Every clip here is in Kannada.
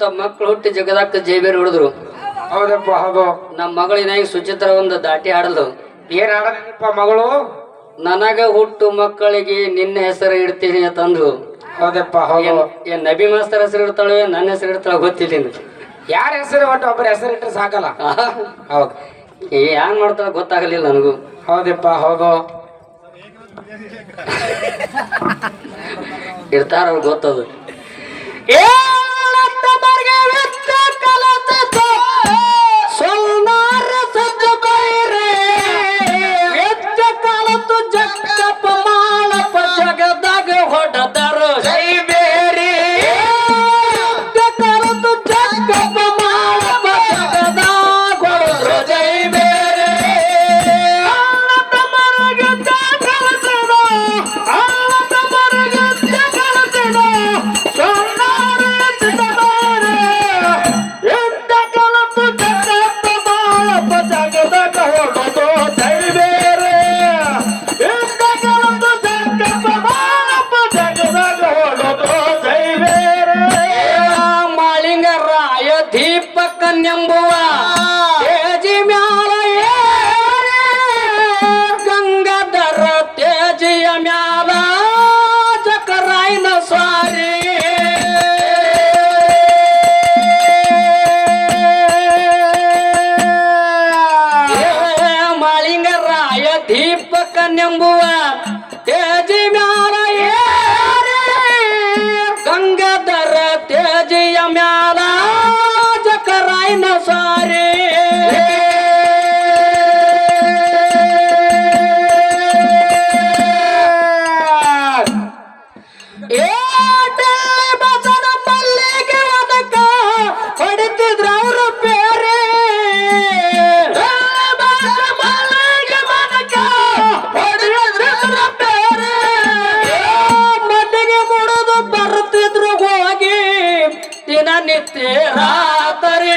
ಅಂತ ಮಕ್ಳು ಹುಟ್ಟಿ ಜಗದಾಗ ಜೈಬೇರ್ ಹೊಡೆದ್ರು. ಹೌದಪ್ಪ ಹೌದು. ನಮ್ಮ ಮಗಳಿನಾಗ ಸುಚಿತ್ರ ಒಂದು ದಾಟಿ ಆಡಲು ಏನ್ ಹಾಡಪ್ಪ ಮಗಳು? ನನಗೆ ಹುಟ್ಟು ಮಕ್ಕಳಿಗೆ ನಿನ್ನ ಹೆಸರು ಇಡ್ತೀನಿ ಅಂತಂದ್ರು ಹೌದಪ್ಪ ಏನ್ ನಬಿ ಮಾಸ್ತರ್ ಹೆಸರು ಇಡ್ತಾಳೆ ನನ್ನ ಹೆಸರು ಇಡ್ತಾಳೆ ಗೊತ್ತಿಲ್ಲ ಯಾರ ಹೆಸರು ಒಟ್ಟು ಒಬ್ಬರ ಹೆಸರು ಇಟ್ಟರೆ ಸಾಕಲ್ಲ? ಹೌದು. ಏನ್ ಮಾಡ್ತಾಳೆ ಗೊತ್ತಾಗಲಿಲ್ಲ ನನಗೂ. ಹೌದಪ್ಪ ಹೌದು. ಇರ್ತಾರ ಗೊತ್ತದು. ಏ! Galera! nyambo wa ರಾತ್ರಿ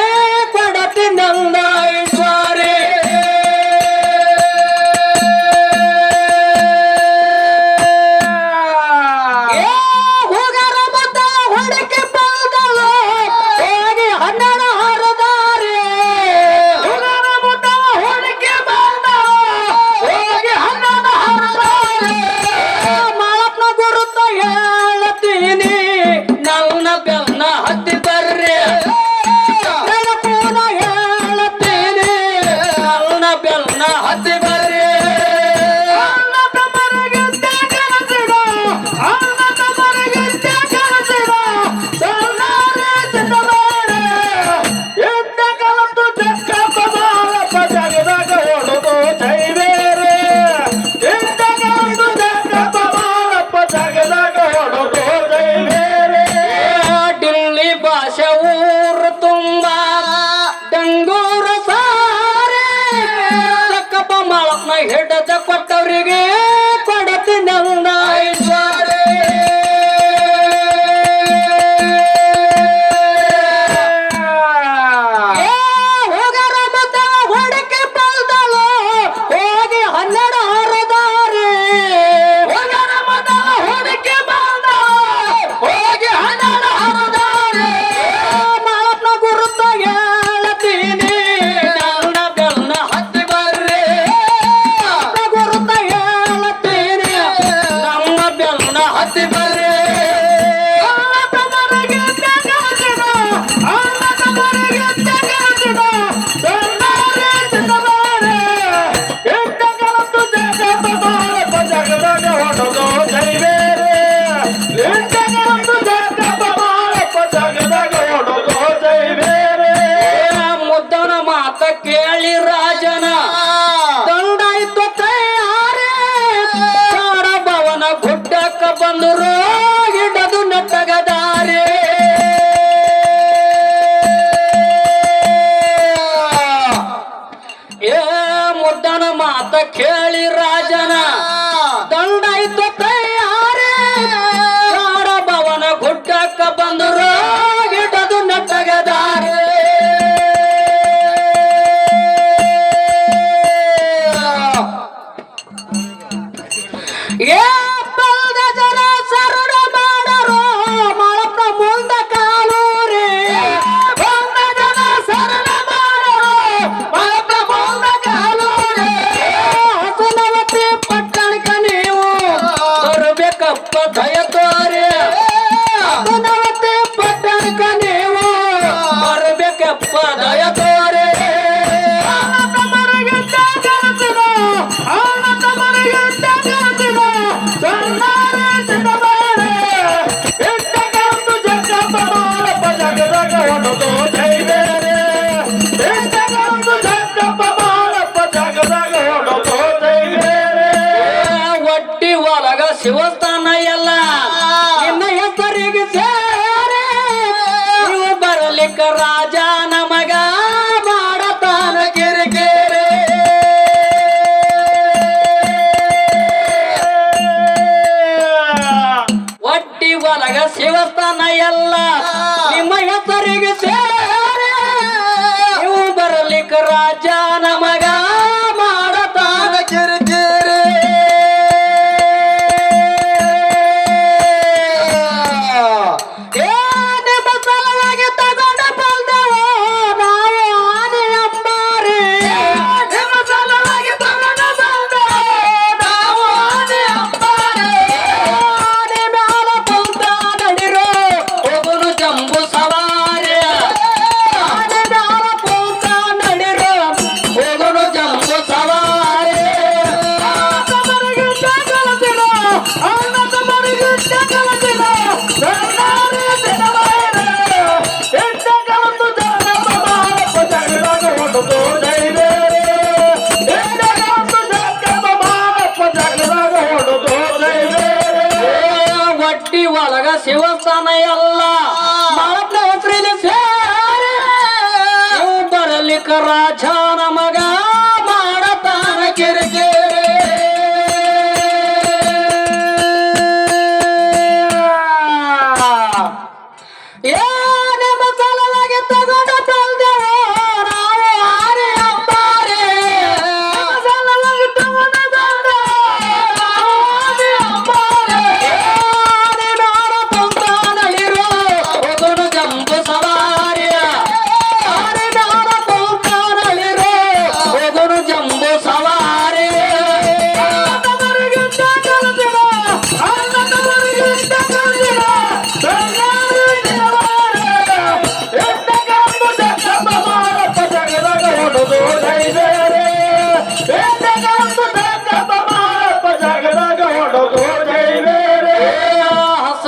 ಮಾತ ಕೇಳಿ ರಾಜನ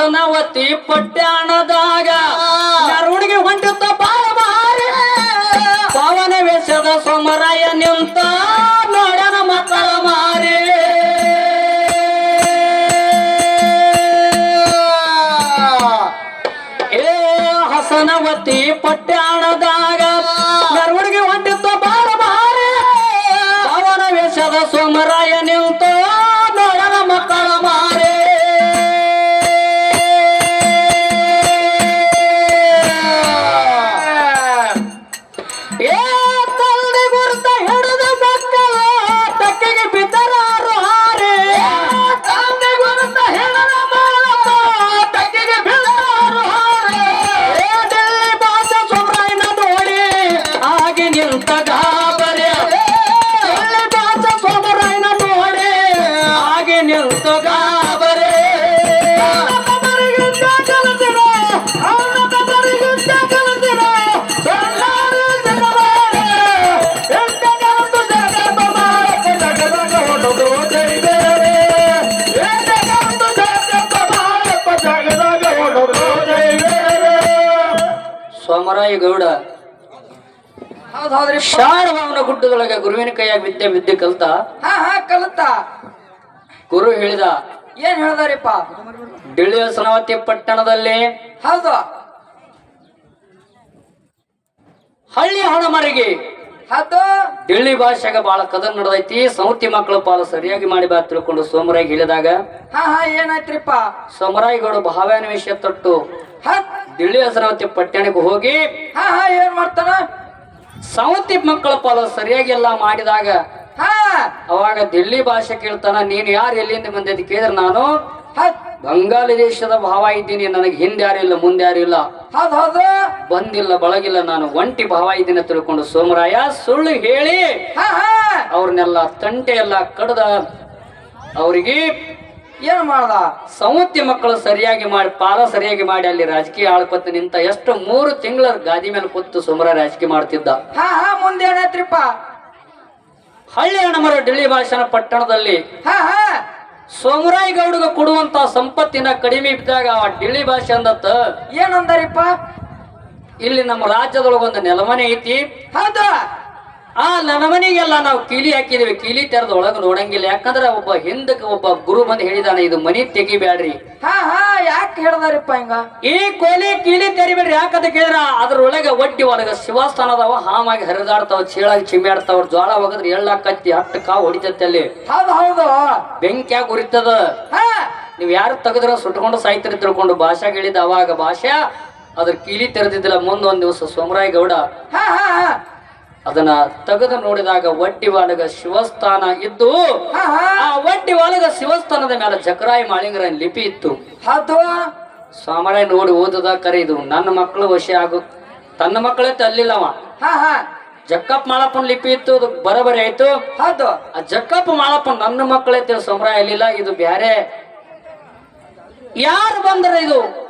ನವತಿ ಪಟ್ಟಣದಾಗ ಸೋಮರಾಯ ಗೌಡ. ಹೌದಾದ್ರೆ. ಶಾರಭಾವನ ಗುಡ್ಡದೊಳಗೆ ಗುರುವಿನ ಕೈಯಾಗ ವಿದ್ಯೆ ವಿದ್ಯೆ ಕಲ್ತ. ಹಾ ಹಾ ಕಲಿತ. ಗುರು ಹೇಳಿದ ಏನ್ ಹೇಳ್ದಾರಿಪ್ಪ? ಡಿಳಿ ಸನವತಿ ಪಟ್ಟಣದಲ್ಲಿ ಹೌದು. ಹಳ್ಳಿ ಹಣಮರಿಗೆ ಹತ್ತು ಡಿಳ್ಳಿ ಭಾಷೆಗೆ ಬಹಳ ಕದನ್ ನಡೆದೈತಿ. ಸೌತಿ ಮಕ್ಕಳ ಪಾಲು ಸರಿಯಾಗಿ ಮಾಡಿ ಬಾ ತಿಳ್ಕೊಂಡು ಸೋಮರಾಯಿ ಹೇಳಿದಾಗ ಹಾ ಹಾ ಏನಾಯ್ತ್ರಿಪ್ಪ? ಸೋಮರಾಯಿಗಳು ಭಾವ್ಯಾನ್ವೇಷ ವಿಷಯ ತೊಟ್ಟು ಹತ್ ದಿಳ್ಳಿ ಹಸರಾವತಿ ಪಟ್ಟಣಕ್ಕೆ ಹೋಗಿ ಹಾ ಹಾ ಏನ್ ಮಾಡ್ತಾನ? ಸೌತಿ ಮಕ್ಕಳ ಪಾಲ ಸರಿಯಾಗಿ ಎಲ್ಲ ಮಾಡಿದಾಗ ಹಾ. ಅವಾಗ ದಿಲ್ಲಿ ಭಾಷೆ ಕೇಳ್ತಾನ ನೀನು ಯಾರು ಎಲ್ಲಿಂದ ಬಂದೈತಿ ಕೇಳಿದ್ರೆ ನಾನು ಬಂಗಾಲಿ ದೇಶದ ಭಾವ ಇದ್ದೀನಿ ನನಗೆ ಹಿಂದೆ ಯಾರಿಲ್ಲ ಮುಂದೆ ಯಾರಿಲ್ಲ ಬಂದಿಲ್ಲ ಬಳಗಿಲ್ಲ ನಾನು ಒಂಟಿ ಭಾವ ಇದ್ದೀನಿ ತಿಳ್ಕೊಂಡು ಸೋಮರಾಯ ಸುಳ್ಳು ಹೇಳಿ ಹಾ ಹಾ. ಅವ್ರನ್ನೆಲ್ಲ ತಂಟೆ ಎಲ್ಲ ಕಡ್ದ ಅವರಿಗೆ ಏನ್ ಮಾಡ್ದ? ಸಂವತ್ತಿ ಮಕ್ಕಳು ಸರಿಯಾಗಿ ಮಾಡಿ ಪಾಲ ಸರಿಯಾಗಿ ಮಾಡಿ ಅಲ್ಲಿ ರಾಜಕೀಯ ಆಳ್ಕೊತ ನಿಂತ ಎಷ್ಟು ಮೂರು ತಿಂಗಳ ಗಾದಿ ಮೇಲೆ ಕೂತು ಸುಮರ ರಾಜಕೀಯ ಮಾಡ್ತಿದ್ದ. ಹಾ ಹಾ ಮುಂದೆ ಏನಾಯ್ತ್ರಿಪ್ಪ ಹಳ್ಳಿ ಹಣಮರ ಡಿಳ್ಳಿ ಭಾಷಣ ಪಟ್ಟಣದಲ್ಲಿ ಹಾ ಹಾ. ಸೋಮರಾಯಿ ಗೌಡಗ ಕೊಡುವಂತ ಸಂಪತ್ತಿನ ಕಡಿಮೆ ಇದ್ದಾಗ ಆ ಡಿಳ್ಳಿ ಭಾಷೆ ಅಂದತ್ತ. ಏನಂದರಿಪ್ಪ? ಇಲ್ಲಿ ನಮ್ಮ ರಾಜ್ಯದೊಳಗೊಂದು ನೆಲಮನೆ ಐತಿ. ಹೌದು? ಆ ನನಮನಿಗೆಲ್ಲ ನಾವು ಕೀಲಿ ಹಾಕಿದೀವಿ. ಕೀಲಿ ತೆರೆದ ಒಳಗ ನೋಡಂಗಿಲ್ಲ. ಯಾಕಂದ್ರೆ ಒಬ್ಬ ಹಿಂದಕ್ಕೆ ಒಬ್ಬ ಗುರು ಬಂದು ಹೇಳಿದಾನೆ ಇದು ಮನಿ ತೆಗಿಬ್ಯಾಡ್ರಿ. ಹಾ ಹಾ ಯಾಕೆ ಹೇಳ್ದಾರಿಪ್ಪ ಹಿಂಗ? ಈ ಕೋಲಿ ಕೀಲಿ ತೆರಿಬೇಡ್ರಿ. ಯಾಕಂತ ಕೇಳಿದ್ರ ಅದ್ರೊಳಗೆ ಒಡ್ಡಿ ಒಳಗ ಶಿವಸ್ಥಾನ ಅದಾವ. ಹಾಮಾಗಿ ಹರಿದಾಡ್ತಾವ ಚೀಳಾಗಿ ಚಿಮ್ಮಾಡ್ತಾವ ಜ್ವಾಳ ಹೋಗದ್ರ ಎಳ್ಳ ಕತ್ತಿ ಹತ್ತು ಕಾವು ಹೊಡಿತೈತೆ ಅಲ್ಲಿ. ಹೌದು ಹೌದು. ಬೆಂಕಿಯಾಗ ಉರಿತದ. ಹಾ. ನೀವ್ ಯಾರು ತೆಗೆದ್ರ? ಸುಟ್ಕೊಂಡು ಸಾಯ್ತಿರಿ ತಿಳ್ಕೊಂಡು ಭಾಷೆ ಹೇಳಿದ ಅವಾಗ ಭಾಷೆ ಅದ್ರ ಕೀಲಿ ತೆರೆದಿದ್ದಿಲ್ಲ. ಮುಂದೊಂದ್ ದಿವಸ ಸೋಮರಾಯ ಗೌಡ ಹಾ ಹಾ ಹಾ. ಅದನ್ನ ತೆಗೆದು ನೋಡಿದಾಗ ಒಡ್ಡಿ ಒಳಗ ಶಿವಸ್ಥಾನ ಇದ್ದು ಆ ಒಡ್ಡಿ ಒಳಗ ಶಿವಸ್ಥಾನದ ಮೇಲೆ ಜಕರಾಯಿ ಮಾಳಿಂಗರ ಲಿಪಿ ಇತ್ತು. ಸಾಮರಾಯ ನೋಡಿ ಓದದ ಕರೆ ಇದು. ನನ್ನ ಮಕ್ಕಳು ವಶ ಆಗು. ತನ್ನ ಮಕ್ಕಳೇ ತಲ್ಲಿಲ್ಲವ. ಜಕ್ಕಪ್ಪ ಮಾಳಪ್ಪನ ಲಿಪಿ ಇತ್ತು ಅದು ಬರಬರಿ ಆಯ್ತು. ಹೌದು. ಆ ಜಕ್ಕಪ್ಪ ಮಾಳಪ್ಪ ನನ್ನ ಮಕ್ಕಳೇ ತಿಳಿ ಸಮರಾಯ ಇರ್ಲಿಲ್ಲ ಇದು ಬ್ಯಾರೆ. ಯಾರು ಬಂದ್ರೆ ಇದು?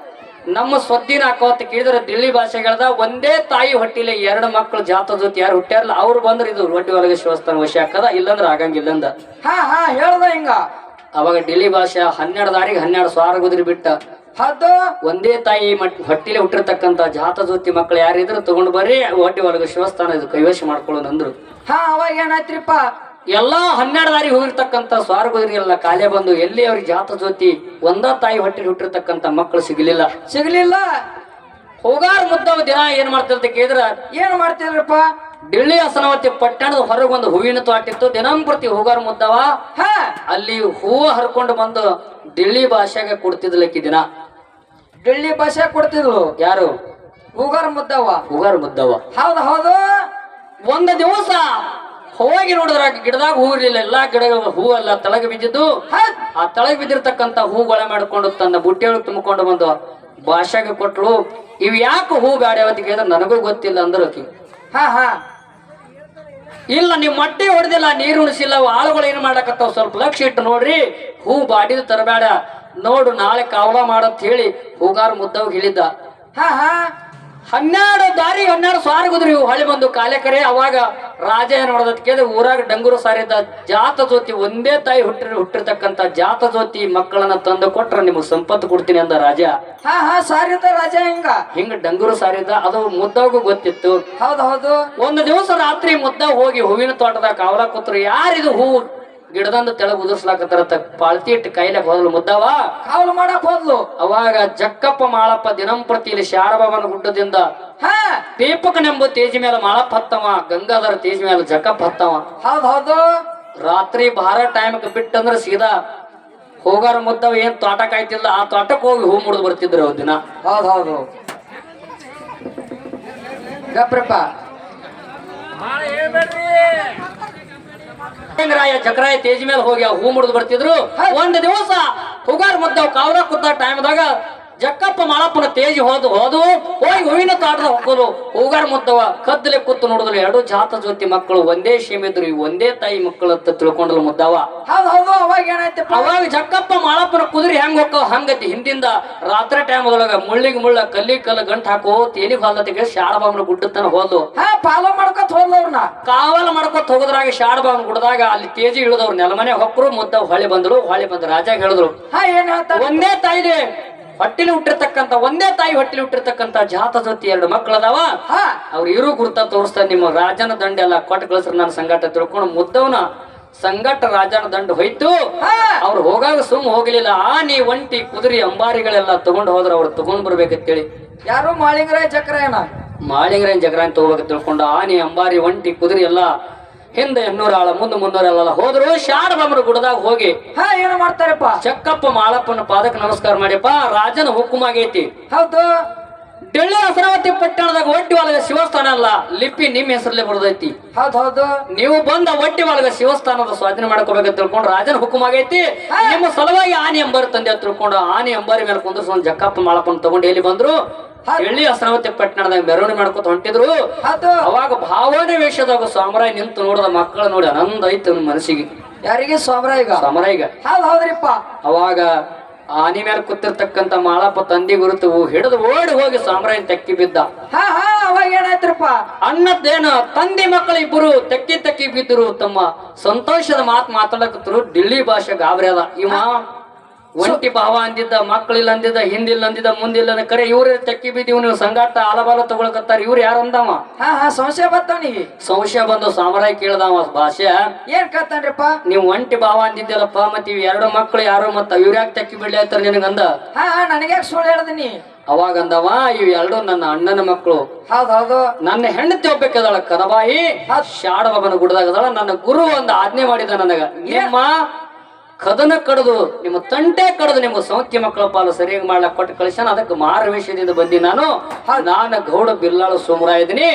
ನಮ್ಮ ಸ್ವತ್ತಿನ ಹಾಕೋತ ಕೇಳಿದ್ರೆ ದಿಲ್ಲಿ ಭಾಷೆಗಳದ ಒಂದೇ ತಾಯಿ ಹೊಟ್ಟಿಲೆ ಎರಡು ಮಕ್ಕಳು ಜಾತ ಜೊತೆ ಯಾರು ಹುಟ್ಟ್ಯಾರಲ್ಲ ಅವ್ರು ಬಂದ್ರೆ ಇದು ರೊಟ್ಟಿ ಒಳಗೆ ಶಿವಸ್ಥಾನ ವಶ ಹಾಕದ ಇಲ್ಲಂದ್ರೆ ಆಗಂಗಿಲ್ಲ ಅಂದ. ಹಾ ಹಾ ಹೇಳ್ದ ಹಿಂಗ. ಅವಾಗ ಡಿಲ್ಲಿ ಭಾಷೆ ಹನ್ನೆರಡು ದಾರಿಗೆ ಹನ್ನೆರಡು ಸಾವಿರ ಗುದ್ರಿ ಬಿಟ್ಟ. ಹೌದು. ಒಂದೇ ತಾಯಿ ಮಟ್ ಹೊಟ್ಟಿಲೆ ಹುಟ್ಟಿರ್ತಕ್ಕಂತ ಜಾತ ಜೊತೆ ಮಕ್ಕಳು ಯಾರಿದ್ರು ತಗೊಂಡು ಬರ್ರಿ ಹೊಟ್ಟಿ ಒಳಗೆ ಶಿವಸ್ಥಾನ ಇದು ಕೈವಶ ಮಾಡ್ಕೊಳ್ಳೋಣ ಅಂದ್ರು ಹಾ ಅವಾಗ ಏನಾಯ್ತ್ರಿಪ್ಪ? ಎಲ್ಲಾ ಹನ್ನೆರಡು ದಾರಿ ಹೋಗಿರ್ತಕ್ಕಂತ ಸ್ವಾರ ಗುದ್ರಿ ಕಾಲೇ ಬಂದು ಎಲ್ಲಿ ಅವ್ರಿಗೆ ಜಾತ ಜೊತೆ ಒಂದ ತಾಯಿ ಹೊಟ್ಟೆ ಹುಟ್ಟಿರ್ತಕ್ಕಂಥ ಮಕ್ಕಳು ಸಿಗಲಿಲ್ಲ. ಸಿಗಲಿಲ್ಲ. ಹೋಗಾರ ಮುದ್ದವ ದಿನ ಏನ್ ಮಾಡ್ತಿರ್ತ ಕೇಳಿದ್ರ? ಏನ್ ಮಾಡ್ತಿದ್ರಪ್ಪ ಡಿಳ್ಳಿ ಹಸನವತಿ ಪಟ್ಟಣದ ಹೊರಗೆ ಒಂದು ಹೂವಿನ ತೋಟಿತ್ತು ದಿನಂಪ್ರತಿ ಹೋಗಾರ ಮುದ್ದವ ಹ. ಅಲ್ಲಿ ಹೂವು ಹರ್ಕೊಂಡು ಬಂದು ಡಿಳ್ಳಿ ಭಾಷೆಗೆ ಕೊಡ್ತಿದ್ಲಕ್ಕಿ ದಿನ. ಡಿಳ್ಳಿ ಭಾಷೆ ಕೊಡ್ತಿದ್ಲು. ಯಾರು? ಹೂಗಾರ ಮುದ್ದವ. ಹೂಗಾರ ಮುದ್ದವ. ಹೌದು ಹೌದು. ಒಂದು ದಿವಸ ಹೋಗಿ ನೋಡಿದ್ರ ಗಿಡದಾಗ ಹೂ ಇರ್ಲಿಲ್ಲ ಎಲ್ಲಾ ಗಿಡಗಳ ಹೂ ಎಲ್ಲ ತಳಗ ಬಿದ್ದಿದ್ದು. ಆ ತಳಗ ಬಿದ್ದಿರ್ತಕ್ಕಂತ ಹೂಗಳ ಮಾಡ್ಕೊಂಡು ತನ್ನ ಬುಟ್ಟಿಯೊಳಗೆ ತುಂಬಿಕೊಂಡು ಬಂದು ಭಾಷೆಗೆ ಕೊಟ್ಟಳು ಇವ್ ಯಾಕೆ ಹೂ ಬೇಡ ಅಂತ ಕೇಳಿದ್ರೆ ನನಗೂ ಗೊತ್ತಿಲ್ಲ ಅಂದ್ರು ಹಾ ಹಾ. ಇಲ್ಲ ನೀವು ಮಟ್ಟಿ ಹೊಡೆದಿಲ್ಲ ನೀರು ಉಣಿಸಿಲ್ಲ ಆಳುಗಳು ಏನ್ ಮಾಡಕತ್ತಾವ? ಸ್ವಲ್ಪ ಲಕ್ಷ ಇಟ್ಟು ನೋಡ್ರಿ ಹೂ ಬಾಡಿದ ತರಬೇಡ. ನೋಡು ನಾಳೆ ಕಾವಲ ಮಾಡಂತ ಹೇಳಿ ಹೂಗಾರ ಮುದ್ದವ್ ಹೇಳಿದ್ದ. ಹಾ ಹಾ. ಹನ್ನೆರಡು ದಾರಿ ಹನ್ನೆರಡು ಸಾರಿ ಗುದ್ರಿ ಇವು ಹೊಳೆ ಬಂದು ಕಾಲೇಕರೆ ಅವಾಗ ರಾಜ ಏನ್ ಕೇಳಿದ್ರೆ ಊರಾಗ ಡಂಗೂರು ಸಾರಿದ ಜಾತ ಜ್ಯೋತಿ ಒಂದೇ ತಾಯಿ ಹುಟ್ಟಿ ಹುಟ್ಟಿರ್ತಕ್ಕಂತ ಜಾತ ಜ್ಯೋತಿ ಮಕ್ಕಳನ್ನ ತಂದು ಕೊಟ್ರ ನಿಮ್ಗೆ ಸಂಪತ್ತು ಕೊಡ್ತೀನಿ ಅಂದ ರಾಜ. ಹಾ ಹಾ ಸಾರಿದ ರಾಜ ಹಿಂಗ? ಹಿಂಗ ಡಂಗೂರು ಸಾರಿದ ಅದು ಮುದ್ದಾಗು ಗೊತ್ತಿತ್ತು. ಹೌದು ಹೌದು. ಒಂದು ದಿವಸ ರಾತ್ರಿ ಮುದ್ದ ಹೋಗಿ ಹೂವಿನ ತೋಟದಾಗ ಕಾವಲ ಕೂತ್ರು ಯಾರಿದು ಹೂವು ಗಿಡದಂದ ತೆಳಗ ಉದರ್ಸ್ಲಾಕತ್ತರ ಪಾಳ್ತಿ ಇಟ್ಟು ಕೈಲಾಗ ಹೋದ್ಲು. ಮುದ್ದವ ಕಾವಲು ಮಾಡಕ್ ಹೋದ್ಲು. ಅವಾಗ ಜಕ್ಕಪ್ಪ ಮಾಳಪ್ಪ ದಿನಂಪ್ರತಿ ಇಲ್ಲಿ ಶಾರಬಾಬನ ಗುಡ್ಡದಿಂದ ಹಾ. ದೀಪಕನೆಂಬ ತೇಜ್ ಮೇಲೆ ಮಾಳಪ್ಪ ಹತ್ತವ ಗಂಗಾಧರ ತೇಜ್ ಮೇಲೆ ಜಕ್ಕಪ್ಪ ಹತ್ತವ. ಹೌದು ಹೌದು. ರಾತ್ರಿ ಬಾರ ಟೈಮ್ಗೆ ಬಿಟ್ಟಂದ್ರ ಸೀದಾ ಹೋಗಾರ ಮುದ್ದವ ಏನ್ ತೋಟ ಕಾಯ್ತಿಲ್ಲ ಆ ತೋಟಕ್ಕೆ ಹೋಗಿ ಹೂ ಮುರಿದು ಬರ್ತಿದ್ರು ಅವ್ ದಿನ. ಹೌದು ಹೌದು. ಗಪ್ರಪ್ಪ. ರಾಯ ಚಕ್ರಾಯ ತೇಜ್ ಮೇಲೆ ಹೋಗಿ ಹೂ ಮುಡಿದು ಬರ್ತಿದ್ರು. ಒಂದ್ ದಿವಸ ಹುಗಾರ್ ಮುದ್ದವ್ ಕಾವ್ರ ಕೂತ ಟೈಮ್ದಾಗ ಜಕ್ಕಪ್ಪ ಮಾಳಪ್ಪನ ತೇಜಿ ಹೋದು ಹೋದು ಹೋಗಿ ಹೂವಿನ ತಾಟದ ಹೋಗೋದು ಹೂಗಾರ ಮುದ್ದವ ಕದ್ದಲೆ ಕೂತು ನೋಡಿದ್ರು ಎರಡು ಜಾತ ಜೊತೆ ಮಕ್ಕಳು ಒಂದೇ ಶೇಮಿದ್ರು ಈ ಒಂದೇ ತಾಯಿ ಮಕ್ಕಳು ಅಂತ ತಿಳ್ಕೊಂಡ್ರು ಮುದ್ದವ. ಅವಾಗ ಜಕ್ಕಪ್ಪ ಮಾಳಪ್ಪನ ಕುದುರೆ ಹೆಂಗ್ ಹೋಗೋ ಹಂಗತಿ ಹಿಂದಿಂದ ರಾತ್ರಿ ಟೈಮ್ ಒಳಗ ಮುಳ್ಳಿಗೆ ಮುಳ್ಳ ಕಲ್ಲಿ ಕಲ್ಲ ಗಂಟ್ ಹಾಕೋ ತೇಲಿ ಹೊಲದಕ್ಕೆ ಶಾಡಬಾಮನ ಗುಡ್ಡತನ ಹೋದ್ಲು. ಹಾ ಫಾಲೋ ಮಾಡ್ಕೊತ ಹೋದ್ಲವ್ರನ್ನ ಕಾವಲ್ ಮಾಡ್ಕೊತ ಹೋಗದ್ರಾಗ ಶಾಡಬಾಮನ ಗುಡ್ದಾಗ ಅಲ್ಲಿ ತೇಜಿ ಇಳಿದವ್ರು ನೆಲಮನೆ ಹೊಕ್ಕರು ಮುದ್ದ ಹೊಳೆ ಬಂದ್ರು ಹೊಳೆ ಬಂದ್ರು ರಾಜ ಹೇಳಿದ್ರು. ಹಾ ಏನ್ ಹೇಳ್ತಾರ? ಒಂದೇ ತಾಯಿದೆ ಹೊಟ್ಟಿಲಿ ಹುಟ್ಟಿರ್ತಕ್ಕಂಥ ಒಂದೇ ತಾಯಿ ಹೊಟ್ಟಿಲಿ ಹುಟ್ಟಿರ್ತಕ್ಕಂಥ ಜಾತ ಜೊತೆ ಎರಡು ಮಕ್ಕಳದಾವ. ಹಾ. ಅವ್ರು ಇರು ಗುರ್ತ ತೋರಿಸ್ತಾರೆ ನಿಮ್ಮ ರಾಜನ ದಂಡ ಎಲ್ಲ ಕೊಟ್ಟು ಕಳಿಸ್ರ ನಾನು ಸಂಘಟ ತಿಳ್ಕೊಂಡು ಮುದ್ದವನ ಸಂಘಟ ರಾಜನ ದಂಡ ಹೋಯ್ತು. ಅವ್ರು ಹೋಗಾಗ ಸುಮ್ ಹೋಗ್ಲಿಲ್ಲ. ಆನೆ ಒಂಟಿ ಕುದುರೆ ಅಂಬಾರಿಗಳೆಲ್ಲ ತಗೊಂಡ್ ಹೋದ್ರ ಅವ್ರು ತಗೊಂಡ್ ಬರ್ಬೇಕಂತೇಳಿ. ಯಾರು ಮಾಳಿಂಗರಾಯ ಚಕ್ರಾಯಣ ಮಾಳಿಂಗರೇನ್ ಅಂತ ತಗೋಬೇಕು ತಿಳ್ಕೊಂಡು ಆನೆ ಅಂಬಾರಿ ಒಂಟಿ ಕುದುರೆ ಎಲ್ಲ ಹಿಂದೆ ಇನ್ನೂರ ಆಳ ಮುಂದೆ ಮುನ್ನೂರ ಎಲ್ಲ ಹೋದ್ರು ಶಾರದಮ್ಮರ ಗುಡದಾಗ ಹೋಗಿ ಹಾ ಏನು ಮಾಡ್ತಾರಪ್ಪ? ಚಕ್ಕಪ್ಪ ಮಾಳಪ್ಪನ ಪಾದಕ್ಕೆ ನಮಸ್ಕಾರ ಮಾಡಿಪ್ಪ ರಾಜನ ಹುಕುಮ ಆಗೈತಿ. ಹೌದು. ಡೆಳ್ಳಿ ಹಸರಾವತಿ ಪಟ್ಟಣದಾಗ ಒಟ್ಟಿ ಒಳಗ ಶಿವಸ್ಥಾನ ಅಲ್ಲ ಲಿಪಿ ನಿಮ್ ಹೆಸರಲ್ಲೇ ಬರುದೈತಿ. ಹೌದು ಹೌದು. ನೀವು ಬಂದ ಒಟ್ಟಿ ಒಳಗ ಶಿವಸ್ಥಾನದ ಸ್ವಾಧೀನ ಮಾಡ್ಕೋಬೇಕಂತ ತಿಳ್ಕೊಂಡು ರಾಜನ ಹುಕುಮ ಆಗೈತಿ. ನಿಮ್ಮ ಸಲುವಾಗಿ ಆನೆ ಅಂಬಾರಿ ತಂದೆ ತಿಳ್ಕೊಂಡು ಆನೆ ಅಂಬಾರಿ ಮೇಲೆ ಕುಂದ್ರಸ್ಕೊಂಡು ಜಕ್ಕಪ್ಪ ಮಾಳಪ್ಪನ ತಗೊಂಡು ಎಲ್ಲಿ ಬಂದ್ರು? ಡೆಳ್ಳಿ ಅಸ್ರಾವತಿ ಪಟ್ಟಣದಾಗ ಮೆರವಣಿಗೆ ಮಾಡ್ಕೊತ ಹೊಂಟಿದ್ರು. ಅವಾಗ ಭಾವನೆ ವೇಷದಾಗ ಸಾಮ್ರಾಯ ನಿಂತು ನೋಡಿದ ಮಕ್ಕಳು ನೋಡಿ ಆನಂದ ಐತೆ ಅವ್ನ ಮನಸ್ಸಿಗೆ. ಯಾರಿಗೆ ಸೋಮ್ರ ಈಗ? ಸಾಮ್ರಾಯಿಗ ಹೌದು ಹೌದ್ರಿಪ್ಪ. ಅವಾಗ ಆನೆ ಮೇಲೆ ಕೂತಿರ್ತಕ್ಕಂತ ಮಾಳಪ್ಪ ತಂದಿ ಗುರುತು ಹಿಡಿದು ಓಡಿ ಹೋಗಿ ಸಾಮ್ರಾಯನ್ ತೆಕ್ಕಿ ಬಿದ್ದ. ಹಾ ಹಾ ಅವಾಗ ಏನಾಯ್ತ್ರಪ್ಪ? ಅನ್ನದ್ದೇನ ತಂದೆ ಮಕ್ಕಳು ಇಬ್ಬರು ತೆಕ್ಕಿ ತೆಕ್ಕಿ ಬಿದ್ದರು ತಮ್ಮ ಸಂತೋಷದ ಮಾತು ಮಾತಾಡಕತ್ತರು ಡಿಲ್ಲಿ ಭಾಷೆ ಗಾಬರಿ ಅದ. ಇವ ಒಂಟಿ ಭಾವ ಅಂದಿದ್ದ ಮಕ್ಕಳಿಲ್ಲ ಅಂದಿದ್ದ ಹಿಂದಿಲ್ಲ ಅಂದಿದ್ದ ಮುಂದಿಲ್ಲ ಅಂದ ಕರೆ ಇವ್ರೆ ತಕ್ಕಿ ಬಿದ್ದಿವ್ ನೀವು ಸಂಗಾಟ ಆಲಬಾಲ ತಗೊಳಕತ್ತಾರ. ಇವ್ರು ಯಾರು ಅಂದವ? ಹಾ ಹಾ ಸಂಶಯ ಬರ್ತಾನಿ ಸಂಶಯ ಬಂದು ಸಾಮ್ರಾಯ್ ಕೇಳ್ದವ ಭಾಷೆ ಏನ್ ಕೇಳ್ತಾನ್ರಿಪ್ಪ? ನೀವು ಒಂಟಿ ಭಾವ ಅಂದಿದ್ದಲ್ಲಪ್ಪ ಮತ್ ಇವ್ ಎರಡು ಮಕ್ಕಳು ಯಾರು ಮತ್ತ ಇವ್ರ ಯಾಕೆ ತೆಕ್ಕಿ ಬಿಡ್ಲಿ ಆಯ್ತಾರ ನಿನಗಂದ? ಹಾ ಹಾ ನನಗೆ ಸುಳ್ಳು ಹೇಳ್ದಿನಿ ಅವಾಗ ಅಂದವ ಇವ್ ಎರಡು ನನ್ನ ಅಣ್ಣನ ಮಕ್ಕಳು ಹೌದೌದು. ಹೌದು ನನ್ನ ಹೆಂಡತಿ ಒಬ್ಬಕ್ಕಿದಾಳ ಕನಬಾಯಿ. ಶಾಡಬಾಬನ ಗುಡದಾಗದಾಳ ನನ್ನ ಗುರು ಒಂದು ಆಜ್ಞೆ ಮಾಡಿದ ನನಗ. ನಿಮ್ಮ ಕದನ ಕಡದು ನಿಮ್ಮ ತಂಟೆ ಕಡದು ನಿಮ್ಗೆ ಸೌಖ್ಯ ಮಕ್ಕಳ ಪಾಲು ಸರಿಯಾಗಿ ಮಾಡ್ಲಕ್ ಕೊಟ್ಟು ಕಳಿಸ್ಯಾನ. ಅದಕ್ಕೆ ಮಾರವೇಶದಿಂದ ಬಂದಿ ನಾನು. ನಾನು ಗೌಡ ಬಿಲ್ಲಾಳು ಸೋಮರ ಇದ್ದೀನಿ.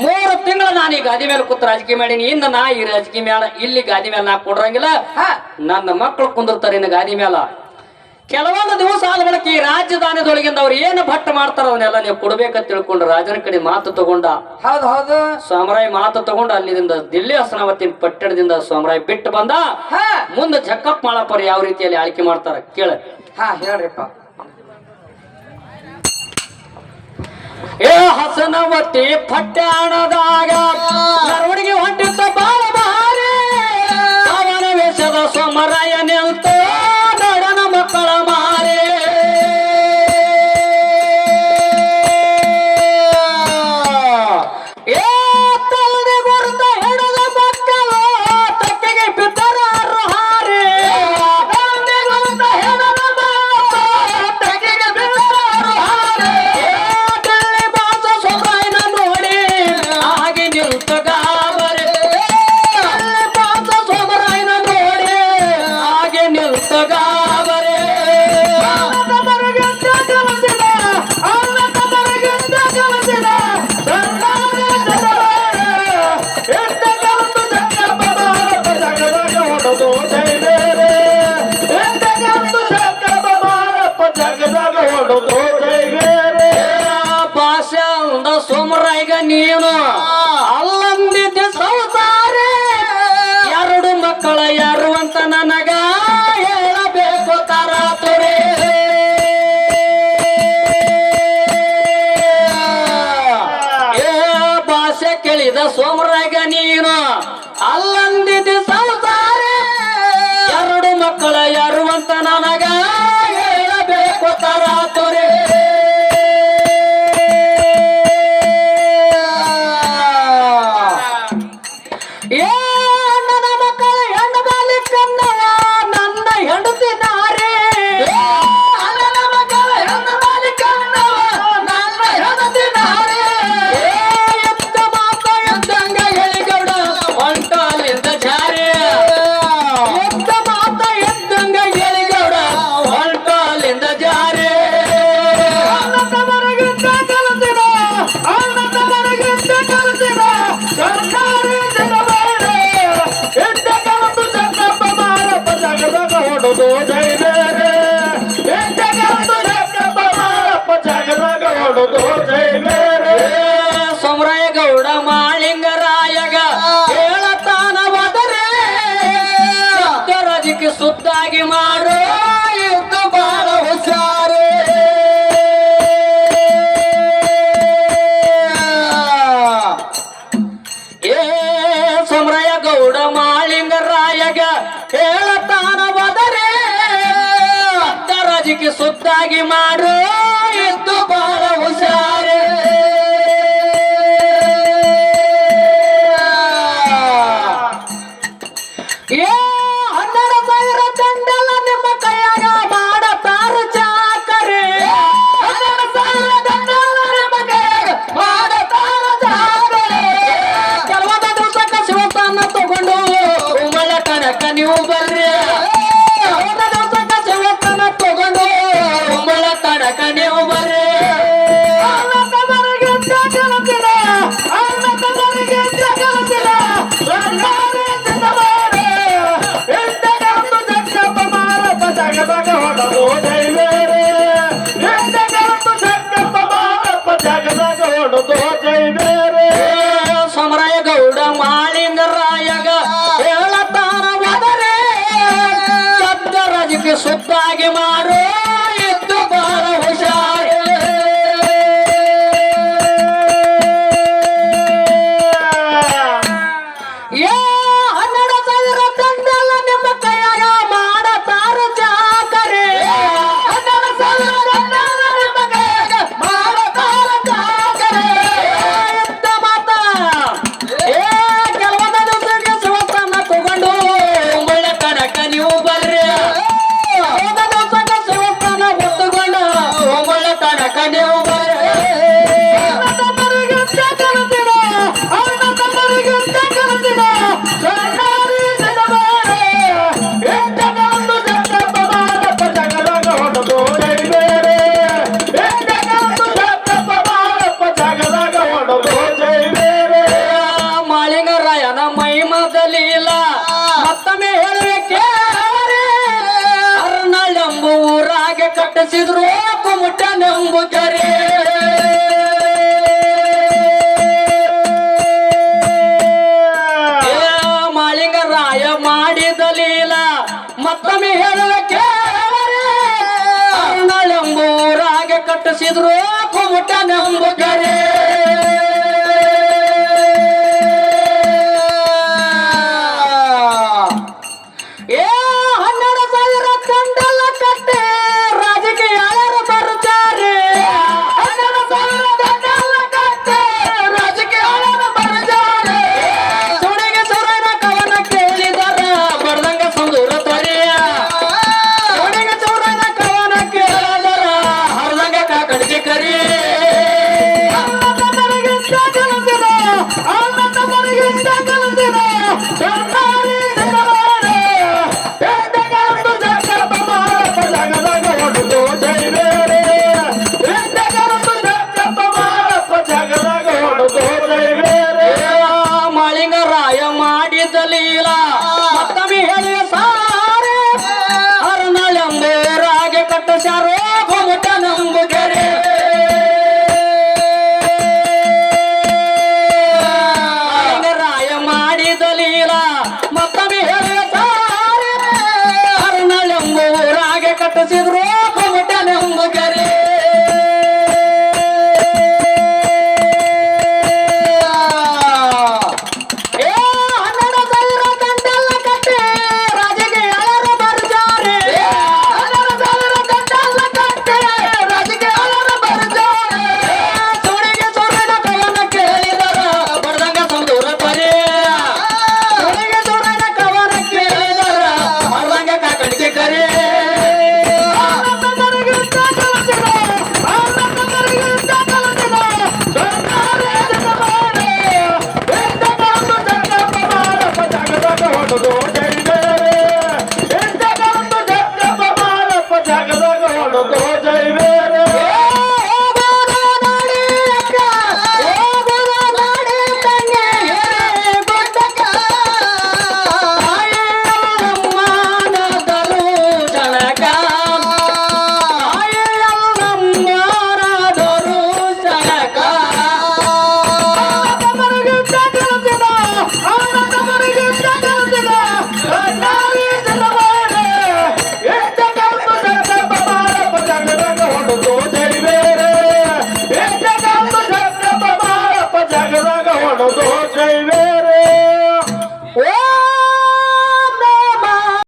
ಮೂರು ತಿಂಗಳ ನಾನು ಈ ಗಾದಿ ಮೇಲೆ ಕೂತ್ ರಾಜಕೀಯ ಮಾಡೀನಿ. ಇನ್ನು ನಾ ಈ ರಾಜಕೀಯ ಮೇಳ ಇಲ್ಲಿ ಗಾದಿ ಮೇಲೆ ನಾ ಕೊಡ್ರಂಗಿಲ್ಲ. ಹಾ. ನನ್ನ ಮಕ್ಕಳು ಕುಂದಿರ್ತಾರೆ ಇನ್ನು ಗಾದಿ ಮೇಲ ಕೆಲವೊಂದು ದಿವಸ ಆದ ಬಳಿಕ ಈ ರಾಜಧಾನಿದೊಳಗಿಂದ ಅವ್ರು ಏನು ಭಟ್ಟ ಮಾಡ್ತಾರ ಅವನ್ನೆಲ್ಲ ನೀವು ಕೊಡ್ಬೇಕಂತ ತಿಳ್ಕೊಂಡು ರಾಜನ ಕಡೆ ಮಾತು ತಗೊಂಡ. ಹೌದು ಹೌದು. ಸಾಮ್ರಾಯ್ ಮಾತು ತಗೊಂಡು ಅಲ್ಲಿಂದ ದಿಲ್ಲಿ ಹಸನಾವತಿ ಪಟ್ಟಣದಿಂದ ಸಾಮ್ರಾಯ್ ಬಿಟ್ಟು ಬಂದ. ಹಾ. ಮುಂದೆ ಜಕ್ಕಪ್ಪ ಮಾಳಪ್ಪರು ಯಾವ ರೀತಿಯಲ್ಲಿ ಆಯ್ಕೆ ಮಾಡ್ತಾರ ಕೇಳ. ಹಾ ಹೇಳ್ರಿಪ್ಪ. ಏ ಹಸನವತಿ ಪಟ್ಟಣದಾಗ ಭಾಷೆ ಸುದ್ದಾಗಿ ಮಾಡು. ಕಟ್ಟಿಸಿದ್ರು ಕುಮುಟನೆಂಬು ಕೆರೆ